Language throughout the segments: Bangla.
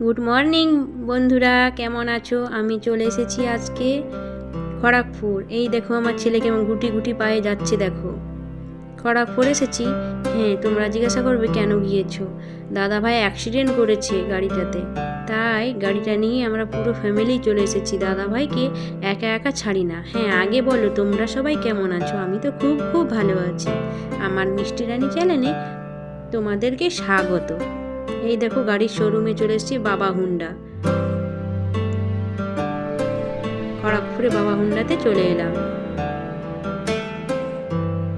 গুড মর্নিং বন্ধুরা, কেমন আছো? আমি চলে এসেছি আজকে খড়াকপুর এই দেখো, আমার ছেলে কেমন গুটি গুটি পায়ে যাচ্ছে, দেখো। খড়গপুর এসেছি? হ্যাঁ তোমরা জিজ্ঞাসা করবে কেন গিয়েছো? দাদা ভাই অ্যাক্সিডেন্ট করেছে গাড়িটাতে। তাই গাড়িটা নিয়ে আমরা পুরো ফ্যামিলি চলে এসেছি। দাদা ভাইকে একা একা ছাড়ি না। হ্যাঁ আগে বলো, তোমরা সবাই কেমন আছো? আমি তো খুব খুব ভালো আছি। আমার মিষ্টি রানী চ্যানেলে তোমাদেরকে স্বাগত। এই দেখো গাড়ির শোরুমে চলে এসেছি বাবা হুন্ডা। খড়গপুরে বাবা হুন্ডাতে চলে এলাম।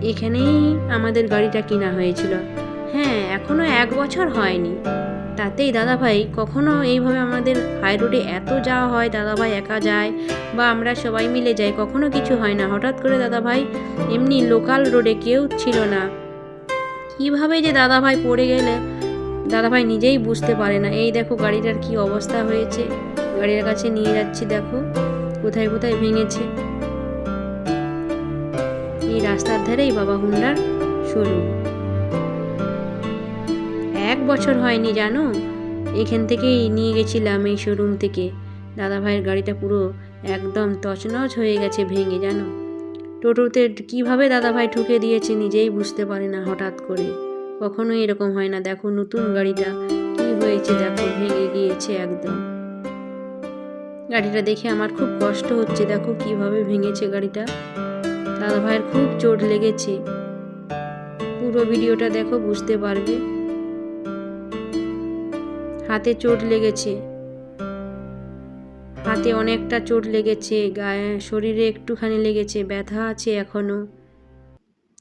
এখানেই আমাদের গাড়িটা কিনা হয়েছিল। হ্যাঁ এখনও এক বছর হয়নি। তাতেই দাদাভাই, কখনো এইভাবে আমাদের হাই রোডে এত যাওয়া হয়, দাদাভাই একা যায় বা আমরা সবাই মিলে যাই, কখনো কিছু হয় না। হঠাৎ করে দাদাভাই এমনি লোকাল রোডে কেউ ছিল না। কীভাবে যে দাদাভাই পড়ে গেলে দাদাভাই নিজেই বুঝতে পারে না, এই দেখো গাড়িটার কি অবস্থা হয়েছে। গাড়ির কাছে নিয়ে যাচ্ছি, দেখো কোথায় কোথায় ভেঙেছে। এই রাস্তার ধারেই বাবা হুন্ডার শোরুম। এক বছর হয়নি জানো? এখান থেকেই নিয়ে গেছিলাম এই শোরুম থেকে। দাদা ভাইয়ের গাড়িটা পুরো একদম তছনছ হয়ে গেছে, ভেঙে, জানো? টোটোতে কীভাবে দাদা ভাই ঠুকে দিয়েছে নিজেই বুঝতে পারে না হঠাৎ করে। কখনোই এরকম হয় না। দেখো নতুন গাড়িটা কি হয়েছে দেখো ভেঙে গিয়েছে একদম। গাড়িটা দেখে আমার খুব কষ্ট হচ্ছে দেখো কীভাবে ভেঙেছে গাড়িটা। দাদা ভাইয়ের খুব চোট লেগেছে। পুরো ভিডিওটা দেখো বুঝতে পারবে। হাতে চোট লেগেছে। হাতে অনেকটা চোট লেগেছে গায়ে শরীরে একটুখানি লেগেছে ব্যথা আছে এখনও।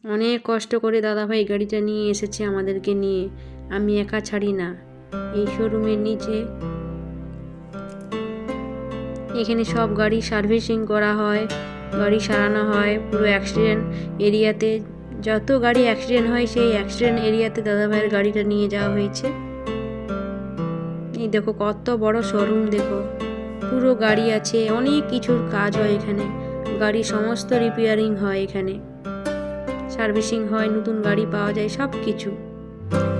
অনেক কষ্ট করে দাদাভাই গাড়িটা নিয়ে এসেছে আমাদেরকে নিয়ে। আমি একা ছাড়ি না। এই শোরুমের নিচে এখানে সব গাড়ি সার্ভিসিং করা হয়, গাড়ি সারানো হয়, পুরো অ্যাক্সিডেন্ট এরিয়াতে। যত গাড়ি অ্যাক্সিডেন্ট হয়, সেই অ্যাক্সিডেন্ট এরিয়াতে দাদাভাইয়ের গাড়িটা নিয়ে যাওয়া হয়েছে। এই দেখো, কত বড় শোরুম দেখো। পুরো গাড়ি আছে, অনেক কিছুর কাজ হয় এখানে। গাড়ি সমস্ত রিপেয়ারিং হয় এখানে। সার্ভিসিং হয়, নতুন গাড়ি পাওয়া যায় সব কিছু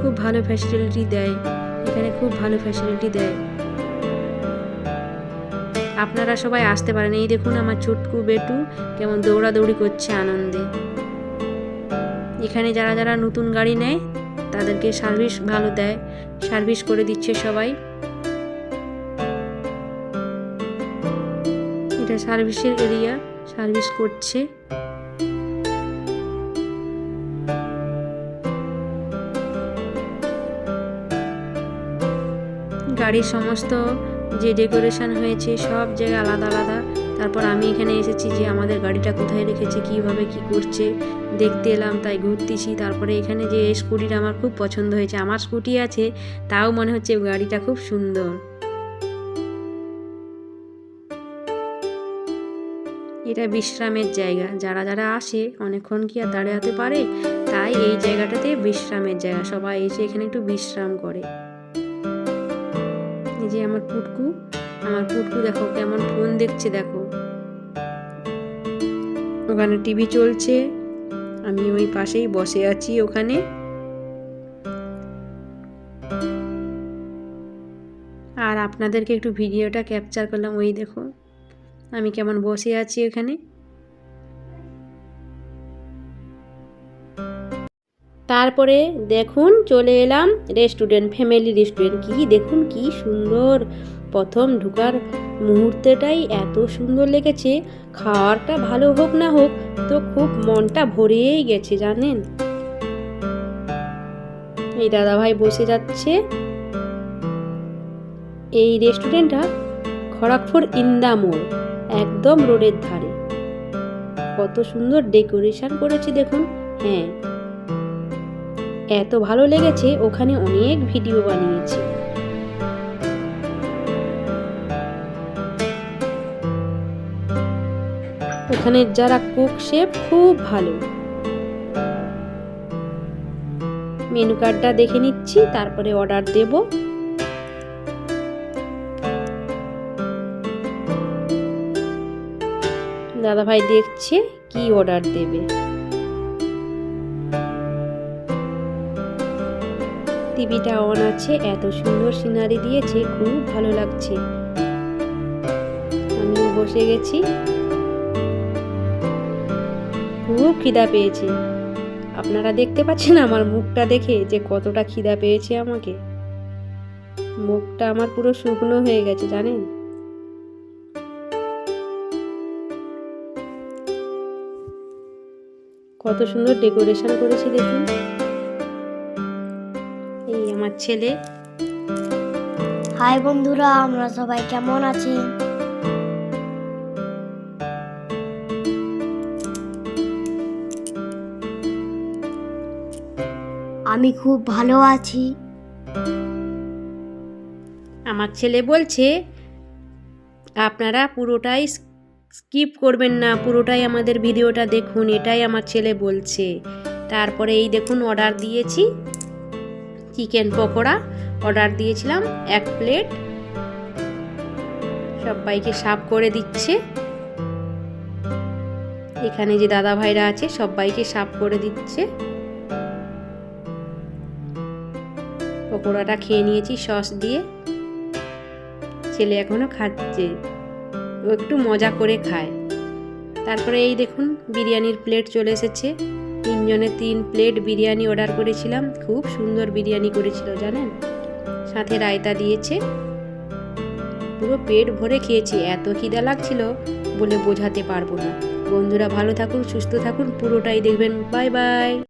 খুব ভালো ফ্যাসিলিটি দেয়। এখানে খুব ভালো ফ্যাসিলিটি দেয়। আপনারা সবাই আসতে পারেন। এই দেখুন আমার ছোটকু বেটু কেমন দৌড়াদৌড়ি করছে আনন্দে। এখানে যারা যারা নতুন গাড়ি নেয়, তাদেরকে সার্ভিস ভালো দেয়। সার্ভিস করে দিচ্ছে সবাই। এটা সার্ভিসের এরিয়া, সার্ভিস করছে। গাড়ির সমস্ত যে ডেকোরেশন হয়েছে সব জায়গায় আলাদা আলাদা। তারপর আমি এখানে এসেছি যে আমাদের গাড়িটা কোথায় রেখেছে, কীভাবে কি করছে, দেখতে এলাম, তাই ঘুরতেছি। তারপরে এখানে যে স্কুটিটা আমার খুব পছন্দ হয়েছে, আমার স্কুটি আছে, তাও মনে হচ্ছে গাড়িটা খুব সুন্দর। এটা বিশ্রামের জায়গা, যারা যারা আসে অনেকক্ষণ কি আর দাঁড়াতে পারে, তাই এই জায়গাটাতে বিশ্রামের জায়গা, সবাই এসে এখানে একটু বিশ্রাম করে। যে আমার পুটকু আমার পুটকু দেখো কেমন ফোন দেখছে, দেখো। ওখানে টিভি চলছে, আমি ওই পাশেই বসে আছি ওখানে। আর আপনাদেরকে একটু ভিডিওটা ক্যাপচার করলাম, ওই দেখো, আমি কেমন বসে আছি ওখানে। তারপরে দেখুন, চলে এলাম রেস্টুরেন্ট ফ্যামিলি রেস্টুরেন্ট কি, দেখুন কি সুন্দর। প্রথম ঢুকার মুহূর্তেটাই এত সুন্দর লেগেছে। খাওয়ারটা ভালো হোক না হোক, তো খুব মনটা ভরেই গেছে, জানেন? এই দাদাভাই বসে যাচ্ছে। এই রেস্টুরেন্টটা খড়গপুর ইন্দা মোড়, একদম রোডের ধারে। কত সুন্দর ডেকোরেশন করেছে, দেখুন। হ্যাঁ এত ভালো লেগেছে, ওখানে অনেক ভিডিও বানিয়েছে। ওখানে যারা কুক শেফ, খুব ভালো। মেনু কার্ডটা দেখে নিচ্ছি, তারপরে অর্ডার দেব। দাদাভাই দেখছে কি অর্ডার দেবে। টিভিটা অন আছে, এত সুন্দর সিনারি দিয়েছে, খুব ভালো লাগছে। আমিও বসে গেছি। খুব খিদা পেয়েছে। আপনারা দেখতে পাচ্ছেন আমার মুখটা দেখে যে কতটা খিদা পেয়েছে আমাকে। মুখটা আমার পুরো শুকনো হয়ে গেছে, জানেন? কত সুন্দর ডেকোরেশন করেছি দেখুন। আমার ছেলে। হাই বন্ধুরা আমরা সবাই কেমন আছি? আমি খুব ভালো আছি। আমার ছেলে বলছে আপনারা পুরোটাই স্কিপ করবেন না পুরোটাই আমাদের ভিডিওটা দেখুন এটাই আমার ছেলে বলছে। তারপরে এই দেখুন অর্ডার দিয়েছি। চিকেন পকোড়া অর্ডার দিয়েছিলাম, এক প্লেট। সবাইকে সাফ করে দিচ্ছে। এখানে যে দাদা ভাইরা আছে, সবাইকে সাফ করে দিচ্ছে। পকোড়াটা খেয়ে নিয়েছি, সস দিয়ে। ছেলে এখনও খাচ্ছে। ও একটু মজা করে খায়। তারপরে এই দেখুন, বিরিয়ানির প্লেট চলে এসেছে। তিনজনে তিন প্লেট বিরিয়ানি অর্ডার করেছিলাম। খুব সুন্দর বিরিয়ানি করেছিল, জানেন? সাথে রায়তা দিয়েছে। পুরো পেট ভরে খেয়েছি, এত খিদা লাগছিল বলে বোঝাতে পারব না। বন্ধুরা ভালো থাকুন, সুস্থ থাকুন, পুরোটাই দেখবেন। Bye bye.